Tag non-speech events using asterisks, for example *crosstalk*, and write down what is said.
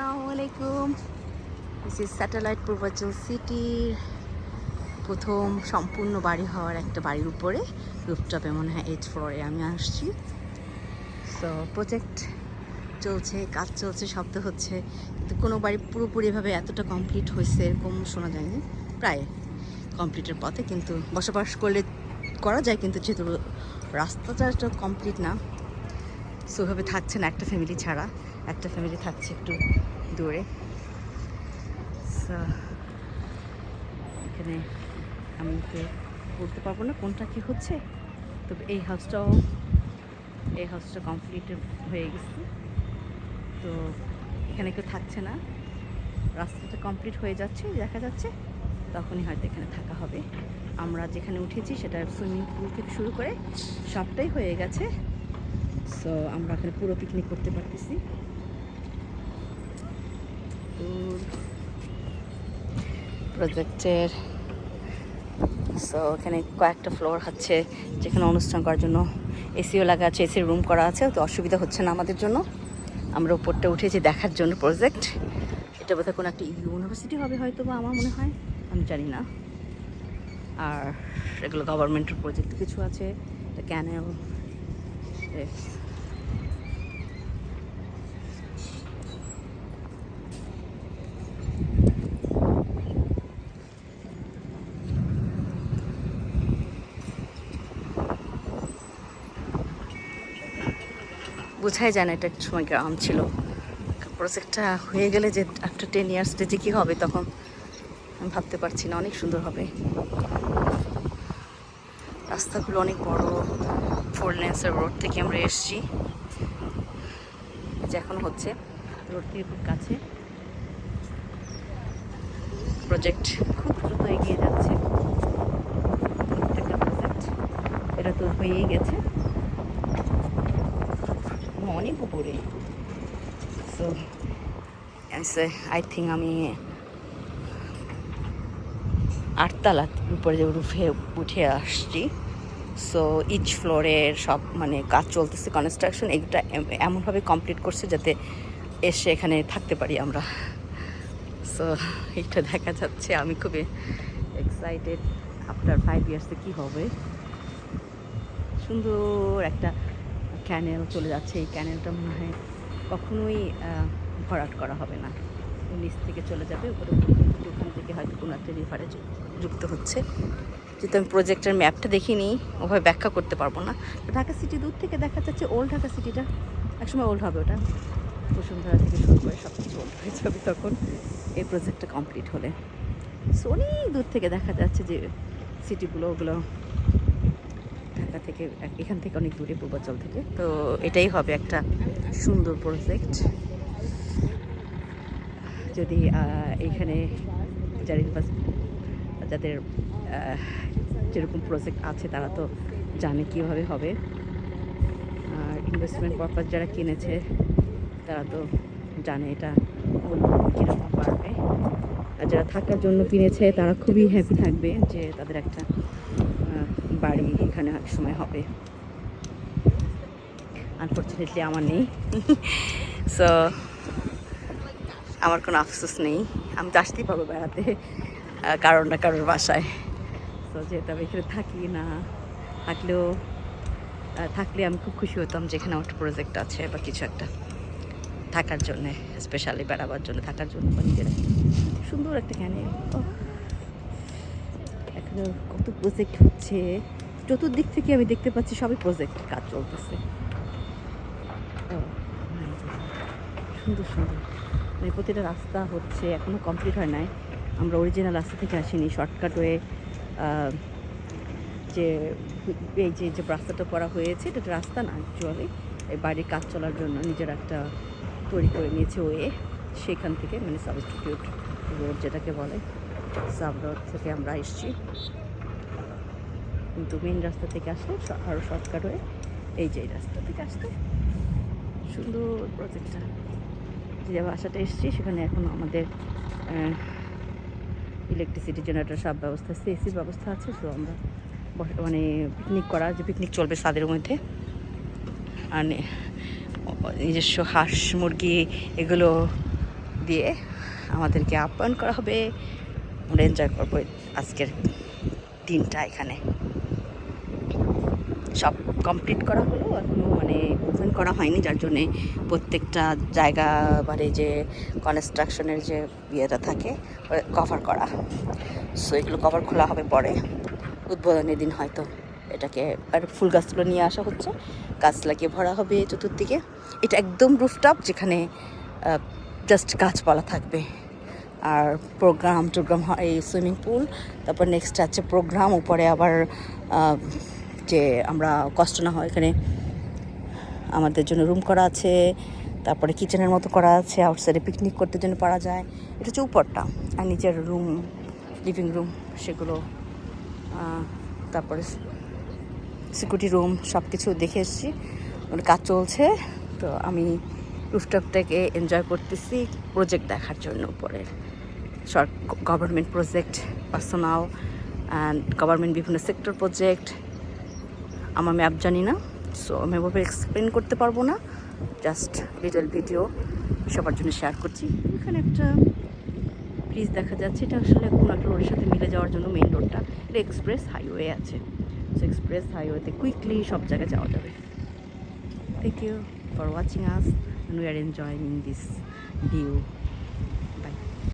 আসসালামু আলাইকুম। This satellite Purbachal সিটির প্রথম সম্পূর্ণ বাড়ি হওয়ার একটা বাড়ির উপরে। রুপটপে মনে হয় এইচ ফ্লোরে আমি আসছি। সো প্রজেক্ট চলছে, কাজ চলছে শব্দ হচ্ছে। কিন্তু কোনো বাড়ি পুরোপুরিভাবে এতটা কমপ্লিট হয়েছে এরকম শোনা যায়নি। প্রায় কমপ্লিটের পথে, কিন্তু বসবাস করলে করা যায়, কিন্তু যেহেতু রাস্তাটা কমপ্লিট না। সেভাবে থাকছে না একটা ফ্যামিলি ছাড়া। একটা ফ্যামিলি থাকছে একটু দূরে। এখানে আমি তো বলতে পারব না কোনটা কি হচ্ছে। তবে এই হাউসটাও এই হাউসটা কমপ্লিট হয়ে গেছে। তো এখানে কেউ থাকছে না। রাস্তাটা কমপ্লিট হয়ে যাচ্ছে, দেখা যাচ্ছে। তখনই হয়তো এখানে থাকা হবে। আমরা যেখানে উঠেছি সেটা সুইমিং পুল থেকে শুরু করে সবটাই হয়ে গেছে। সো আমরা এখানে পুরো পিকনিক করতে পারতেছি। প্রজেক্টের সো এখানে কয়েকটা ফ্লোর হচ্ছে যেখানে অনুষ্ঠান করার জন্য এসিও লাগা আছে এসির রুম করা আছে, তো অসুবিধা হচ্ছে না আমাদের জন্য। আমরা উপরটা উঠেছি দেখার জন্য প্রজেক্ট এটা বোধহয় কোনো একটা ইউনিভার্সিটি হবে হয়তো বা আমার মনে হয়, আমি জানি না। আর এগুলো গভর্নমেন্টের প্রজেক্ট কিছু আছে ক্যানেল বোঝাই যায় না এটা একটা সময় গ্রাম ছিল। প্রজেক্টটা হয়ে গেলে যে আফটার টেন ইয়ার্সটা যে কী হবে তখন আমি ভাবতে পারছি না, অনেক সুন্দর হবে। রাস্তাগুলো অনেক বড় ফোর লেন্সের রোড থেকে আমরা এসছি। যে এখন হচ্ছে রোড থেকে খুব কাছে। প্রজেক্ট খুব দ্রুত এগিয়ে যাচ্ছে। প্রত্যেকটা প্রজেক্ট এটা তো হয়েই গেছে। অনেক উপরে সো আই থিঙ্ক আমি আটতলা উপরে যে রুফে উঠে আসছি। সো ইচ ফ্লোরের সব মানে কাজ চলতেছে কনস্ট্রাকশন এইটা এমনভাবে কমপ্লিট করছে যাতে এসে এখানে থাকতে পারি আমরা। সো এইটা দেখা যাচ্ছে, আমি খুবই এক্সাইটেড আফটার ফাইভ ইয়ার্সে কী হবে। সুন্দর একটা ক্যানেল চলে যাচ্ছে, এই ক্যানেলটা মনে হয় কখনোই ভরাট করা হবে না। নিচ থেকে চলে যাবে, উপরে ওখান থেকে হয়তো কোনো একটা রিভারে যুক্ত হচ্ছে। যেহেতু আমি প্রজেক্টের ম্যাপটা দেখিনি, ওভাবে ব্যাখ্যা করতে পারব না। ঢাকা সিটি দূর থেকে দেখা যাচ্ছে ওল্ড ঢাকা সিটিটা একসময় ওল্ড হবে ওটা। বসুন্ধরা থেকে শুরু করে সব কিছু ওল্ড হয়ে যাবে তখন। এই প্রজেক্টটা কমপ্লিট হলে। সো অনেক দূর থেকে দেখা যাচ্ছে যে সিটিগুলো ওগুলো ঢাকা থেকে এখান থেকে অনেক দূরে পূর্বাচল থেকে। তো এটাই হবে একটা সুন্দর প্রজেক্ট যদি আহ, এইখানে যারা যাদের যেরকম প্রজেক্ট আছে তারা তো জানে কীভাবে হবে। আর ইনভেস্টমেন্ট পারপাস যারা কিনেছে তারা তো জানে এটা কীরকম পারবে আর যারা থাকার জন্য কিনেছে তারা খুবই হ্যাপি থাকবে যে তাদের একটা বাড়ি এখানে এক সময় হবে। আনফর্চুনেটলি আমার নেই। *laughs* সো আমার কোনো আফসোস নেই। আমি তো আসতেই পারব বেড়াতে কারোর না কারোর বাসায়। তো যেহেতু আমি এখানে থাকি না, থাকলেও থাকলে আমি খুব খুশি হতাম যেখানে আমার প্রজেক্ট আছে বা কিছু একটা থাকার জন্যে স্পেশালি বেড়াবার জন্য, থাকার জন্য বা নিজের সুন্দর একটা ক্যানে কত প্রজেক্ট হচ্ছে? চতুর্দিক থেকে আমি দেখতে পাচ্ছি সবই প্রজেক্ট কাজ চলতেছে। সুন্দর সুন্দর। মানে প্রতিটা রাস্তা হচ্ছে এখনও কমপ্লিট হয় নাই। আমরা অরিজিনাল রাস্তা থেকে আসিনি শর্টকাট হয়ে যে, এই যে যে রাস্তাটা করা হয়েছে, এটা রাস্তা না অ্যাকচুয়ালি এই বাড়ির কাজ চলার জন্য নিজের একটা তৈরি করে নিয়েছে ওয়ে। সেখান থেকে মানে সাবস্টিটিউট রোড যেটাকে বলে। সাব রোড থেকে আমরা এসেছি। কিন্তু মেন রাস্তা থেকে আসলে আরও শর্টকাট হয়ে এই যে রাস্তা থেকে আসতে। সুন্দর প্রজেক্টটা যে বাসাটা এসেছি, সেখানে এখন আমাদের ইলেকট্রিসিটি জেনারেটর সব ব্যবস্থা আছে এসির ব্যবস্থা আছে। তো আমরা মানে পিকনিক করা, যে পিকনিক চলবে ছাদের মধ্যে। আর নিজস্ব হাঁস মুরগি এগুলো দিয়ে আমাদেরকে আপ্যায়ন করা হবে। আমরা এনজয় করব আজকের দিনটা এখানে। সব কমপ্লিট করা হলো এখনও মানে ওপেন করা হয়নি, যার জন্যে প্রত্যেকটা জায়গা মানে যে কনস্ট্রাকশনের যে ইয়েটা থাকে কভার করা। সো এগুলো কভার খোলা হবে পরে। উদ্বোধনের দিন হয়তো এটাকে আর ফুল গাছগুলো নিয়ে আসা হচ্ছে। গাছ লাগিয়ে ভরা হবে চতুর্দিকে। এটা একদম রুফটপ যেখানে জাস্ট গাছপালা থাকবে। আর প্রোগ্রাম টোগ্রাম হয় এই সুইমিং পুল তারপর নেক্সট আছে প্রোগ্রাম উপরে আবার যে আমরা কষ্ট না হয় এখানে আমাদের জন্য রুম করা আছে, তারপরে কিচেনের মতো করা আছে আউটসাইডে পিকনিক করতে জন্য পারা যায়। এটা হচ্ছে উপরটা আর নিচের রুম লিভিং রুম সেগুলো তারপরে সিকিউরিটি রুম সব কিছু দেখে এসেছি। কাজ চলছে, তো আমি রুফটপটাকে এনজয় করতেছি প্রজেক্ট দেখার জন্য উপরে সরকার government project personal and government বিভিন্ন সেক্টর প্রজেক্ট আমার ম্যাপ জানি না সো আমি ওভাবে এক্সপ্লেন করতে পারব না জাস্ট লিটল ভিডিও সবার জন্য শেয়ার করছি। এখানে একটা ব্রিজ দেখা যাচ্ছে, এটা আসলে কোনো একটা রোডের সাথে মিলে যাওয়ার জন্য মেইন রোডটা এটা এক্সপ্রেস হাইওয়ে আছে সো এক্সপ্রেস হাইওয়েতে কুইকলি সব জায়গায় যাওয়া যাবে। Thank you for watching us and we are enjoying this view.